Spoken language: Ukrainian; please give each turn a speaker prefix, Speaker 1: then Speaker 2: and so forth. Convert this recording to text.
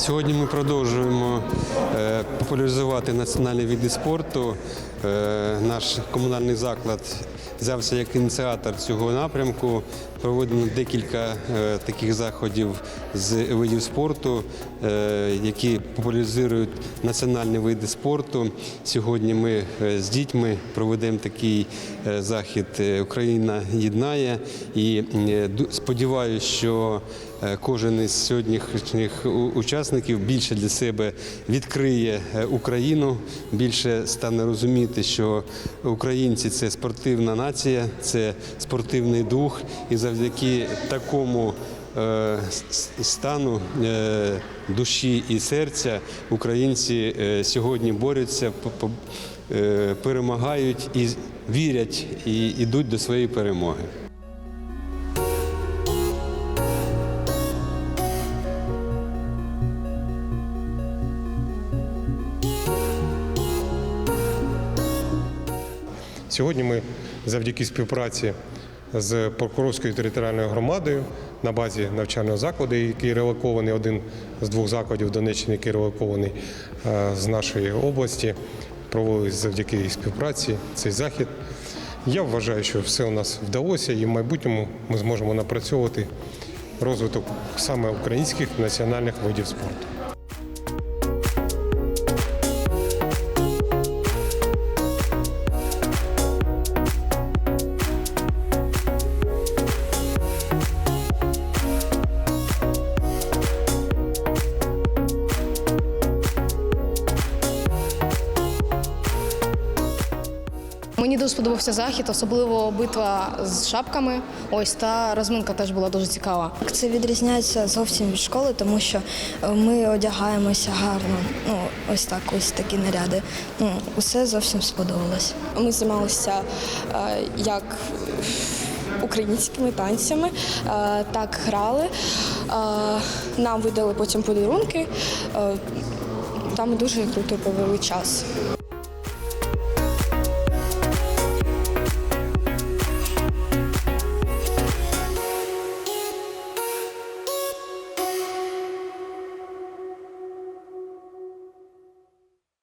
Speaker 1: Сьогодні ми продовжуємо е, популяризувати національні види спорту. Е, Наш комунальний заклад взявся як ініціатор цього напрямку. Проведено декілька е, таких заходів з видів спорту, які популяризують національні види спорту. Сьогодні ми з дітьми проведемо такий захід Україна єднає і сподіваюся, що кожен із сьогоднішніх у- учасників більше для себе відкриє е, Україну, більше стане розуміти, що українці це спортивна нація, це спортивний дух, і завдяки такому е, стану е, душі і серця українці сьогодні борються, перемагають і вірять і йдуть до своєї перемоги.
Speaker 2: Сьогодні ми завдяки співпраці з прокурорською територіальною громадою на базі навчального закладу, який релокований один з двох закладів Донеччини, який релокований е, з нашої області, провели завдяки співпраці цей захід. Я вважаю, що все у нас вдалося, і в майбутньому ми зможемо напрацьовувати розвиток саме українських національних видів спорту.
Speaker 3: Мені дуже сподобався захід, особливо битва з шапками. Ось та розминка теж була дуже цікава.
Speaker 4: Це відрізняється зовсім від школи, тому що е, ми одягаємося гарно. Ну, ось так, ось такі наряди. Ну, усе зовсім сподобалось.
Speaker 5: Ми займалися е, як українськими танцями, е, так грали. Нам видали потім подарунки. Там дуже круто провели час.